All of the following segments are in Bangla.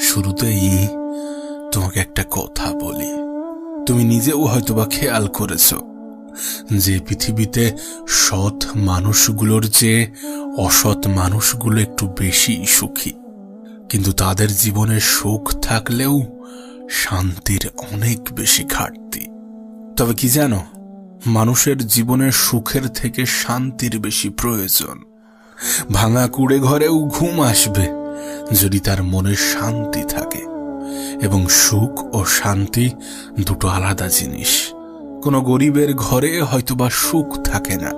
শুরুতেই তোমাকে একটা কথা বলি। তুমি নিজেও হয়তোবা খেয়াল করেছ যে পৃথিবীতে সৎ মানুষগুলোর চেয়ে অসৎ মানুষগুলো একটু বেশি সুখী। কিন্তু তাদের জীবনে সুখ থাকলেও শান্তির অনেক বেশি ঘাটতি। তবে কি জানো, মানুষের জীবনের সুখের থেকে শান্তির বেশি প্রয়োজন। ভাঙা কুড়ে ঘরেও ঘুম আসবে। যদি তার মনে শান্তি থাকে এবং সুখ ও শান্তি দুটো আলাদা জিনিস। কোনো গরিবের ঘরে হয়তোবা সুখ থাকে না,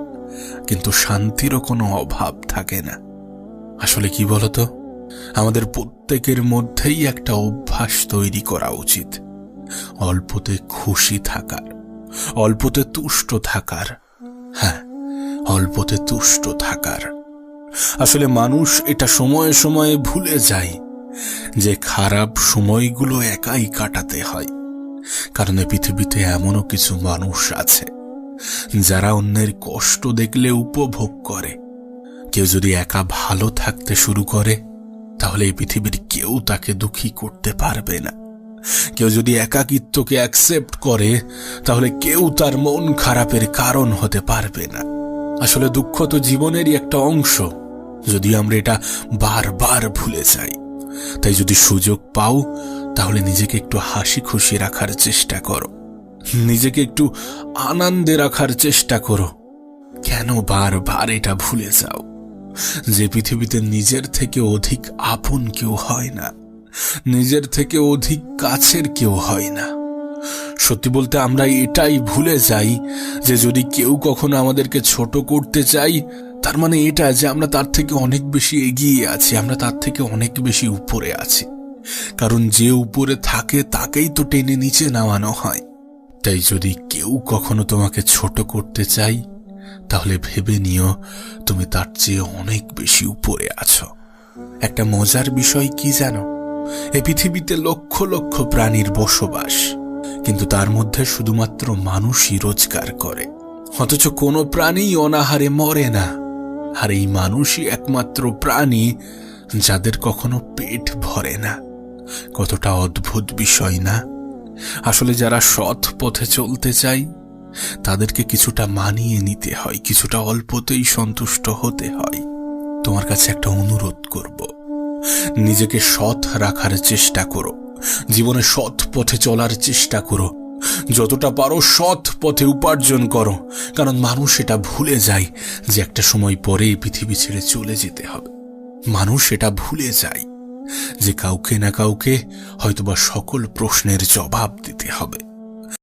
কিন্তু শান্তিরও কোনো অভাব থাকে না। আসলে কি বলতো? আমাদের প্রত্যেকের মধ্যেই একটা অভ্যাস তৈরি করা উচিত। অল্পতে খুশি থাকার, অল্পতে তুষ্ট থাকার হ্যাঁ অল্পতে তুষ্ট থাকার। আসলে মানুষ এটা সময়ে সময়ে ভুলে যায় যে খারাপ সময়গুলো একাই কাটাতে হয়। কারণ পৃথিবীতে এমনও কিছু মানুষ আছে, যারা অন্যের কষ্ট দেখলে উপভোগ করে। কেউ যদি একা ভালো থাকতে শুরু করে, তাহলে এই পৃথিবীর কেউ তাকে দুঃখী করতে পারবে না। কেউ যদি একাকিত্বকে অ্যাকসেপ্ট করে, তাহলে কেউ তার মন খারাপের কারণ হতে পারবে না। আসলে দুঃখ তো জীবনেরই একটা অংশ। যদি আমরা এটা বারবার ভুলে যাই, তাই যদি সুযোগ পাও, তাহলে নিজেকে একটু হাসি খুশি রাখার চেষ্টা করো। নিজেকে একটু আনন্দে রাখার চেষ্টা করো। কেন বারবার এটা ভুলে যাও? যে পৃথিবীতে নিজের থেকে অধিক আপন কেউ হয় না, নিজের থেকে অধিক কাছের কেউ হয় না। সত্যি বলতে আমরা এটাই ভুলে যাই যে যদি কেউ কখনো আমাদেরকে ছোট করতে চাই তার মানে এটা যে আমরা তার থেকে অনেক বেশি এগিয়ে আছি, আমরা তার থেকে অনেক বেশি উপরে আছি। কারণ যে উপরে থাকে, তাকেই তো টেনে নিচে নামানো হয়। তাই যদি কেউ কখনো তোমাকে ছোট করতে চাই, তাহলে ভেবে নিও, তুমি তার চেয়ে অনেক বেশি উপরে আছো। একটা মজার বিষয় কি জানো? এ পৃথিবীতে লক্ষ লক্ষ প্রাণীর বসবাস, কিন্তু তার মধ্যে শুধুমাত্র মানুষই রোজগার করে। অথচ কোনো প্রাণী অনাহারে মরে না। আর এই মানুষই একমাত্র প্রাণী যাদের কখনো পেট ভরে না। কতটা অদ্ভুত বিষয় না? আসলে যারা সৎ পথে চলতে চাই তাদেরকে কিছুটা মানিয়ে নিতে হয়, কিছুটা অল্পতেই সন্তুষ্ট হতে হয়। তোমার কাছে একটা অনুরোধ করব। নিজেকে সৎ রাখার চেষ্টা করো। জীবনে সৎ পথে চলার চেষ্টা করো। যতটা পারো সৎ পথে উপার্জন করো। কারণ মানুষ এটা ভুলে যায় যে একটা সময় পরে পৃথিবী ছেড়ে চলে যেতে হবে। মানুষ এটা ভুলে যায় যে কাউকে না কাউকে হয়তোবা সকল প্রশ্নের জবাব দিতে হবে।